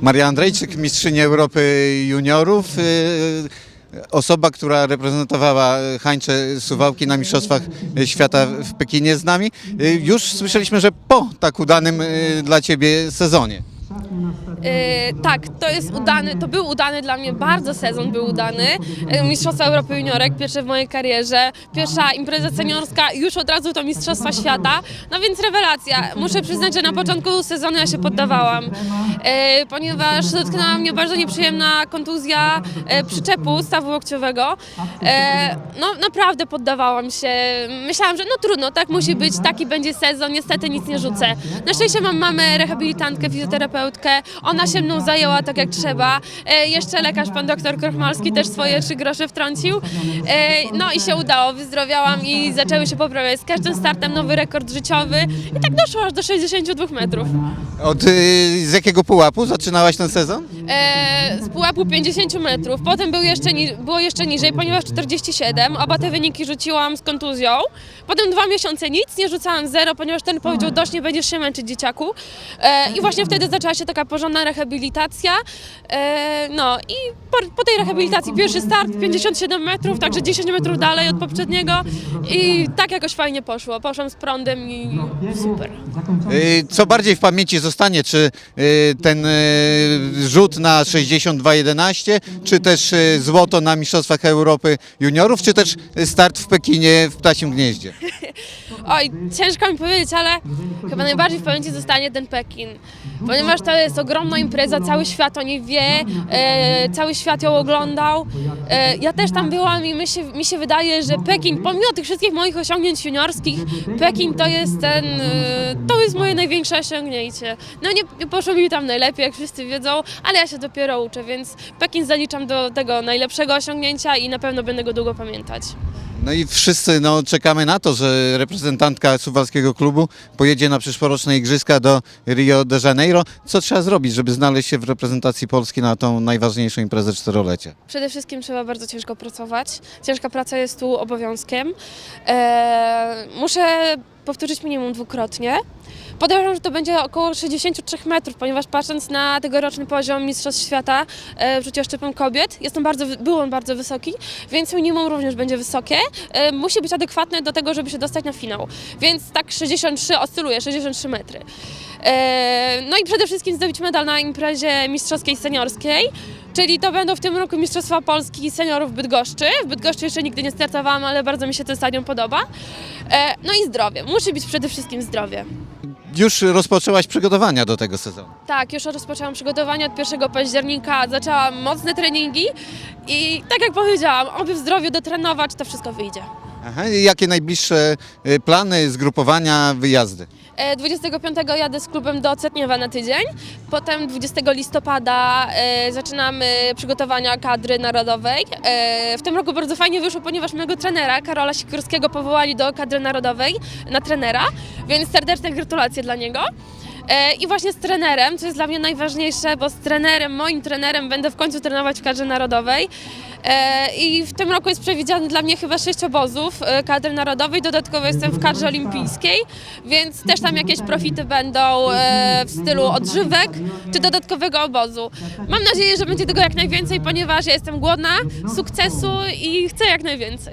Maria Andrejczyk, mistrzyni Europy juniorów. y, Osoba, która reprezentowała Hańcze Suwałki na Mistrzostwach Świata w Pekinie z nami. Y, Już słyszeliśmy, że po tak udanym y, dla Ciebie sezonie. E, tak, to jest udany, to był udany dla mnie, bardzo sezon był udany. E, Mistrzostwa Europy Juniorek, pierwsze w mojej karierze, pierwsza impreza seniorska, już od razu to Mistrzostwa Świata, no więc rewelacja. Muszę przyznać, że na początku sezonu ja się poddawałam, e, ponieważ dotknęła mnie bardzo nieprzyjemna kontuzja przyczepu stawu łokciowego. No naprawdę poddawałam się, myślałam, że no trudno, tak musi być, taki będzie sezon, niestety nic nie rzucę. Na szczęście mam mamę rehabilitantkę, fizjoterapeutkę, się mną zajęła tak jak trzeba. E, jeszcze lekarz, pan doktor Krochmalski też swoje trzy grosze wtrącił. E, no i się udało, wyzdrowiałam i zaczęły się poprawiać. Z każdym startem nowy rekord życiowy i tak doszło aż do 62 metrów. Od y, z jakiego pułapu zaczynałaś ten sezon? E, z pułapu 50 metrów, potem był jeszcze ni- było jeszcze niżej, ponieważ 47, oba te wyniki rzuciłam z kontuzją. Potem dwa miesiące nic, nie rzucałam zero, ponieważ ten powiedział, dość nie będziesz się męczyć dzieciaku. E, I właśnie wtedy zaczęła się taka porządna rehabilitacja. E, no i po, tej rehabilitacji pierwszy start 57 metrów, także 10 metrów dalej od poprzedniego i tak jakoś fajnie poszło. Poszłam z prądem i super. Y, Co bardziej w pamięci zostanie, czy y, ten rzut na 62-11, czy też złoto na Mistrzostwach Europy juniorów, czy też start w Pekinie w Ptasim Gnieździe? Oj, ciężko mi powiedzieć, ale chyba najbardziej w pamięci zostanie ten Pekin, ponieważ to jest ogromna impreza, cały świat o niej wie, e, cały świat ją oglądał. E, ja też tam byłam i mi się, mi się wydaje, że Pekin, pomimo tych wszystkich moich osiągnięć juniorskich, Pekin to jest ten, e, to jest moje największe osiągnięcie. No nie, nie poszło mi tam najlepiej, jak wszyscy wiedzą, ale ja się dopiero uczę, więc Pekin zaliczam do tego najlepszego osiągnięcia i na pewno będę go długo pamiętać. No i wszyscy no, czekamy na to, że reprezentantka suwalskiego klubu pojedzie na przyszłoroczne igrzyska do Rio de Janeiro. Co trzeba zrobić, żeby znaleźć się w reprezentacji Polski na tą najważniejszą imprezę czterolecia? Przede wszystkim trzeba bardzo ciężko pracować. Ciężka praca jest tu obowiązkiem. Eee, muszę powtórzyć minimum dwukrotnie. Podejrzewam, że to będzie około 63 metrów, ponieważ patrząc na tegoroczny poziom Mistrzostw Świata e, w rzucie oszczepem kobiet, jest on bardzo, był on bardzo wysoki, więc minimum również będzie wysokie. E, musi być adekwatne do tego, żeby się dostać na finał. Więc tak 63 oscyluje, 63 metry. E, no i przede wszystkim zdobyć medal na imprezie mistrzowskiej seniorskiej. Czyli to będą w tym roku Mistrzostwa Polski seniorów w Bydgoszczy. W Bydgoszczy jeszcze nigdy nie startowałam, ale bardzo mi się ten stadion podoba. E, no i zdrowie. Musi być przede wszystkim zdrowie. Już rozpoczęłaś przygotowania do tego sezonu. Tak, już rozpoczęłam przygotowania od 1 października, zaczęłam mocne treningi i tak jak powiedziałam, oby w zdrowiu dotrenować, to wszystko wyjdzie. Aha, jakie najbliższe y, plany, zgrupowania, wyjazdy? E, 25 jadę z klubem do Cetniewa na tydzień, potem 20 listopada e, zaczynamy przygotowania kadry narodowej. E, w tym roku bardzo fajnie wyszło, ponieważ mojego trenera, Karola Sikorskiego, powołali do kadry narodowej na trenera, więc serdeczne gratulacje dla niego. E, I właśnie z trenerem, co jest dla mnie najważniejsze, bo z trenerem, moim trenerem będę w końcu trenować w kadrze narodowej. E, I w tym roku jest przewidziany dla mnie chyba sześć obozów e, kadry narodowej, dodatkowo jestem w kadrze olimpijskiej, więc też tam jakieś profity będą w stylu odżywek czy dodatkowego obozu. Mam nadzieję, że będzie tego jak najwięcej, ponieważ ja jestem głodna sukcesu i chcę jak najwięcej.